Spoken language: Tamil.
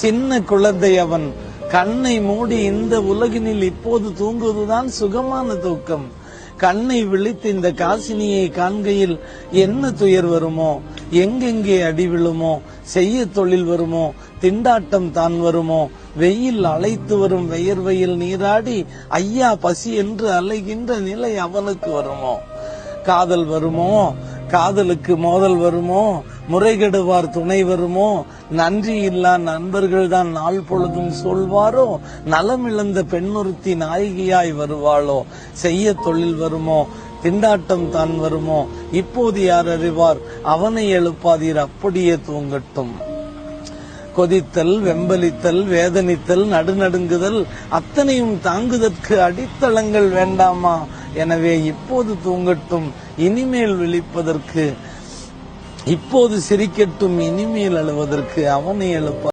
சின்ன குழந்தை அவன். கண்ணை மூடி இந்த உலகினில் இப்போது தூங்குவதுதான் சுகமான தூக்கம். கண்ணை விழித்து இந்த காசினியை காண்கையில் என்ன துயர் வருமோ எங்கெங்கே அடி விழுமோ செய்ய தொழில் வருமோ திண்டாட்டம் தான் வருமோ வெயில் அழைத்து வரும் வெயர்வையில் நீராடி ஐயா பசி என்று அலைகின்ற நிலை அவனுக்கு வருமோ? காதல் வருமோ? காதலுக்கு மோதல் வருமோ? முறைகெடுவார் துணை வருமோ நன்றி இல்லா நண்பர்கள் தான் நாள் பொழுதும் சொல்வாரோ? நலமிழந்த பெண்ணுறுத்தி நாயகியாய் வருவாளோ? செய்ய தொழில் வருமோ? திண்டாட்டம் தான் வருமோ? இப்போது யார் அறிவார்? அவனை எழுப்பாதீர் அப்படியே தூங்கட்டும். கொதித்தல் வெம்பலித்தல் வேதனித்தல் நடுநடுங்குதல் அத்தனையும் தாங்குதற்கு அடித்தளங்கள் வேண்டாமா? எனவே இப்போது தூங்கட்டும். இனிமேல் விழிப்பதற்கு இப்போது சிரிக்கட்டும் இனிமேல் அழுவதற்கு அவனை எழுப்ப